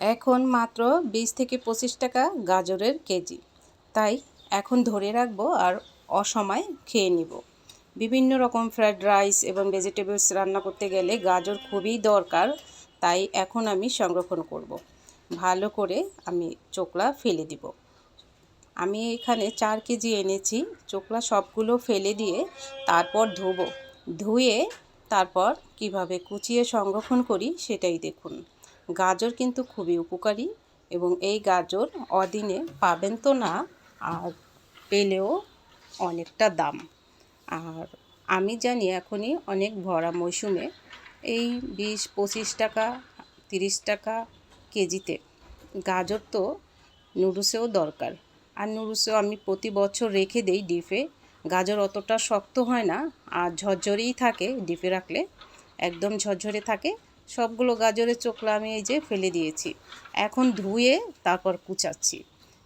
এখন মাত্র বিশ থেকে পঁচিশ টাকা গাজরের কেজি। তাই এখন ধরে রাখব আর অসময় খেয়ে নিব। বিভিন্ন রকম ফ্রায়েড রাইস এবং ভেজিটেবলস রান্না করতে গেলে গাজর খুবই দরকার, তাই এখন আমি সংরক্ষণ করব। ভালো করে আমি চোকলা ফেলে দিব। আমি এখানে চার কেজি এনেছি, চোকলা সবগুলো ফেলে দিয়ে তারপর ধোবো। ধুয়ে তারপর কীভাবে কুচিয়ে সংরক্ষণ করি সেটাই দেখুন। গাজর কিন্তু খুবই উপকারী এবং এই গাজর অদিনে পাবেন তো না, আর পেলেও অনেকটা দাম। আর আমি জানি এখনই অনেক ভরা মৌসুমে এই বিশ, পঁচিশ টাকা, তিরিশ টাকা কেজিতে গাজর তো নুডুসেও দরকার। আর নুডুসেও আমি প্রতি বছর রেখে দেই ডিপে গাজর অতটা শক্ত হয় না, আর ঝরঝরেই থাকে ডিপে রাখলে, একদম ঝরঝরে থাকে। সবগুলো গাজরের চোখলা আমি এই যে ফেলে দিয়েছি। এখন ধুয়ে তারপর কুচাচ্ছি।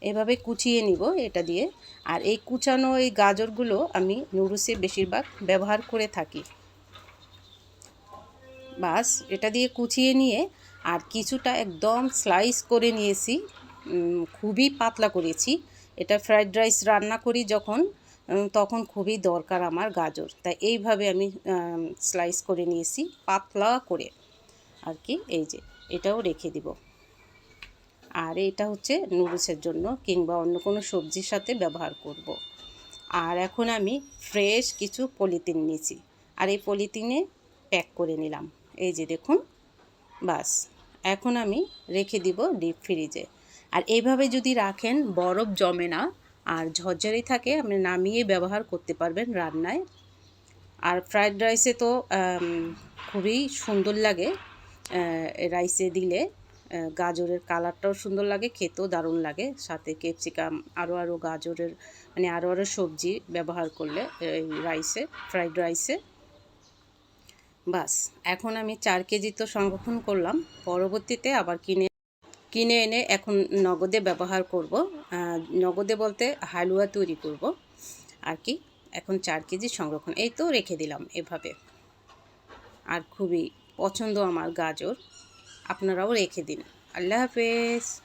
এভাবে কুচিয়ে নিব এটা দিয়ে। আর এই কুচানো এই গাজরগুলো আমি নুডলসে বেশিরভাগ ব্যবহার করে থাকি। বাস, এটা দিয়ে কুচিয়ে নিয়ে আর কিছুটা একদম স্লাইস করে নিয়েছি। খুবই পাতলা করেছি। এটা ফ্রাইড রাইস রান্না করি যখন তখন খুবই দরকার আমার গাজর। তাই এইভাবে আমি, স্লাইস করে নিয়েছি পাতলা করে। আর কি, এই যে, এটাও রেখে দিব। আর এটা হচ্ছে নুডলসের জন্য কিংবা অন্য কোনো সবজির সাথে ব্যবহার করব। আর এখন আমি ফ্রেশ কিছু পলিথিন নিয়েছি। আর এই পলিথিনে প্যাক করে নিলাম। এই যে, দেখুন, বাস। এখন আমি রেখে দিব ডিপ ফ্রিজে। আর এইভাবে যদি রাখেন, বরফ জমে না, আর ঝরঝরে থাকে, আপনি নামিয়ে ব্যবহার করতে পারবেন রান্নায়। আর ফ্রায়েড রাইসে তো খুবই সুন্দর লাগে। রাইসে দিলে গাজরের কালারটাও সুন্দর লাগে, খেতেও দারুণ লাগে। সাথে ক্যাপসিকাম আরও আরও গাজরের মানে আরও আরও সবজি ব্যবহার করলে এই রাইসে, ফ্রাইড রাইসে। বাস, এখন আমি চার কেজি তো সংরক্ষণ করলাম। পরবর্তীতে আবার কিনে কিনে এনে এখন নগদে ব্যবহার করব। নগদে বলতে হালুয়া তৈরি করব। আর কি, এখন চার কেজি সংরক্ষণ। এই তো রেখে দিলাম এভাবে। আর খুবই পছন্দ আমার গাজর আপনারাও রেখে দিন। আল্লাহ হাফেজ।